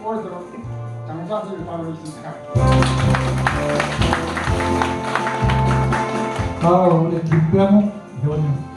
되시는 오래도록 장사하시길 바라겠습니다. 아, 우리 김병욱 회원님.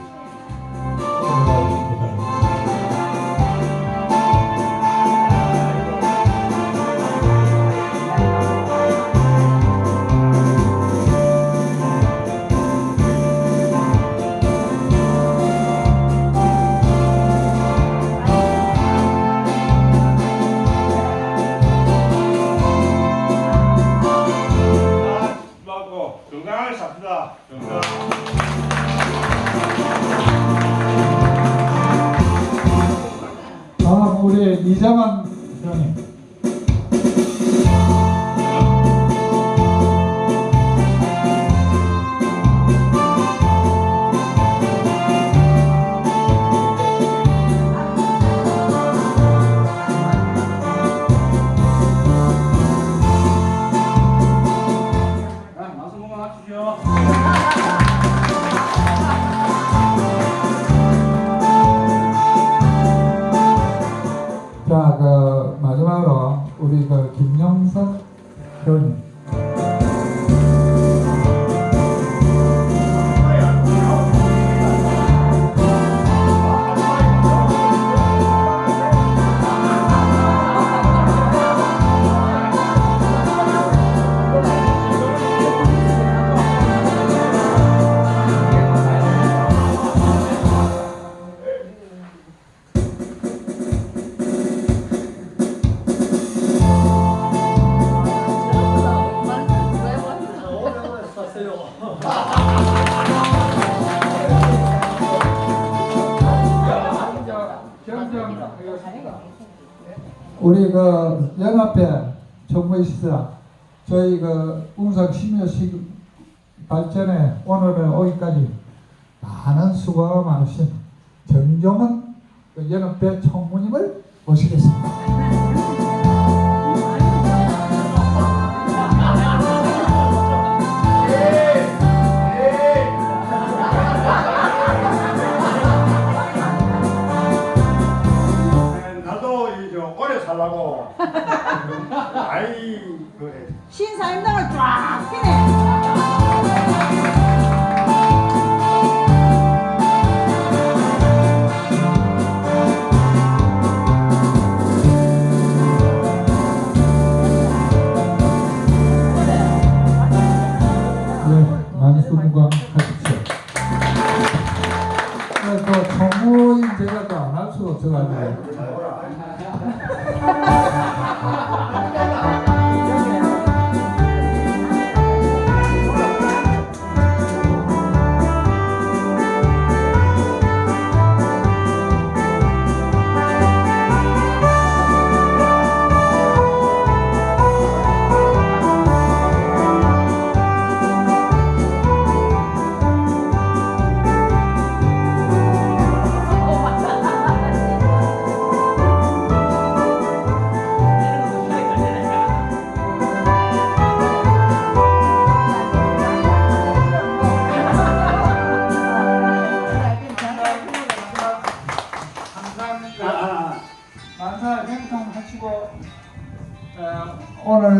우리 그 김영석 회원님. 우리 그 연합회 정부이시사 저희 그 웅산 심여식 발전에 오늘은 오기까지 많은 수고가 많으신 정정은 그 연합회 총무님을 모시겠습니다. 아이 그래. 신사임당을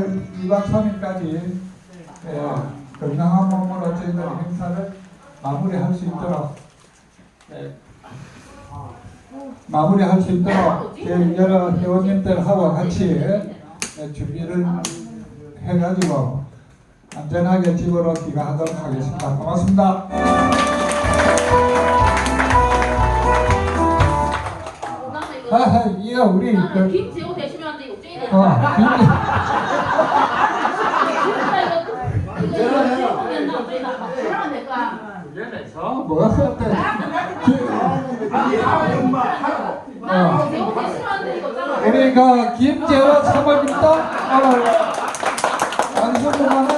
오늘 2박 3일까지 어, 건강한 몸으로 저희들 행사를 마무리할 수 있도록 예, 마무리할 수 있도록 저희 여러 회원님들하고 같이 예, 준비를 해가지고 안전하게 집으로 귀가하도록 하겠습니다. 고맙습니다. 아, 이게 우리 그, 김재호 되시면 안 돼, 이거 쪄야 돼. 어, 김- 어, 뭐가 썼대? 엄마 하고. 우리 그 김재호 사모님도 오늘 안수부만은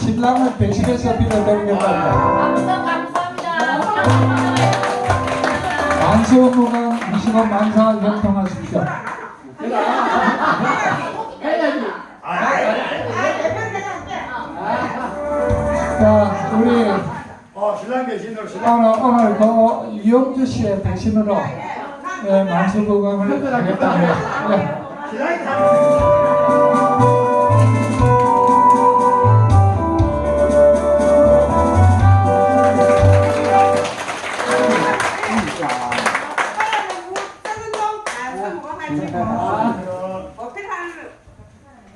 신랑을 대신해서 빌어드리겠답니다. 안수부만 20원 만사 경통하십시오. 자, 우리 어 신랑 대신으로 신랑. 오늘, 오늘 그 이용주 씨의 대신으로 예, 신랑이 다. 어필할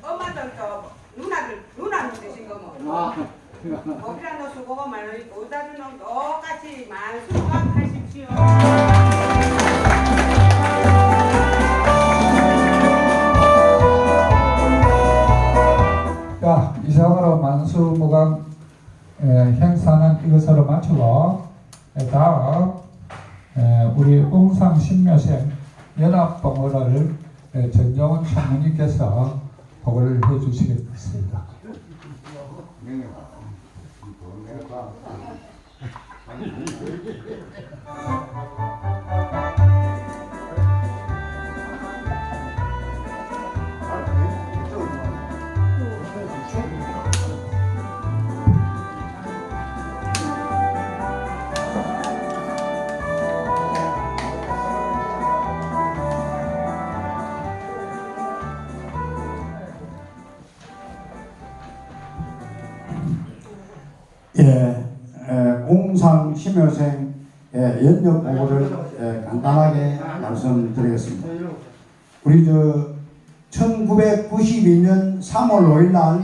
엄마들 또 누나들 누나들 되신 거 뭐. 너 수고가 많으니까 오다주는 똑같이 만수박하십시오. 자, 이상으로 만수무강 에, 행사는 이것으로 마치고 에, 다음 에, 우리 웅상 신묘생 연합봉어를 에, 전정훈 총무님께서 보고를 해주시겠습니다. Thank mm -hmm. you. 예, 에, 웅상 심여생 예, 연역 보고를 예, 간단하게 말씀드리겠습니다. 우리 저 1992년 3월 5일 날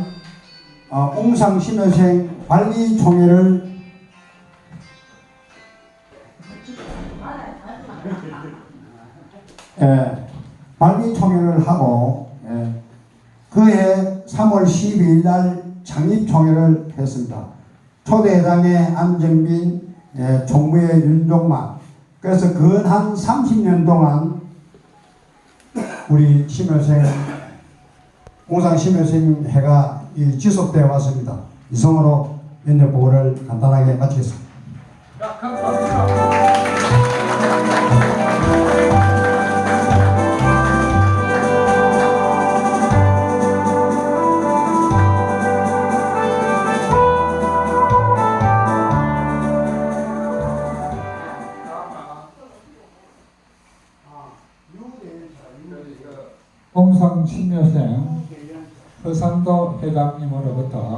어, 웅상 심여생 관리 총회를 예, 관리 총회를 하고 예, 그해 3월 12일 날 창립총회를 했습니다. 초대회장의 안정빈, 예, 총무의 윤종만. 그래서 근 한 30년 동안 우리 심여생, 공상 심여생 회가 이 지속되어 왔습니다. 이성으로 면접 보고를 간단하게 마치겠습니다. 자, 공상 신묘생 허상도 회장님으로부터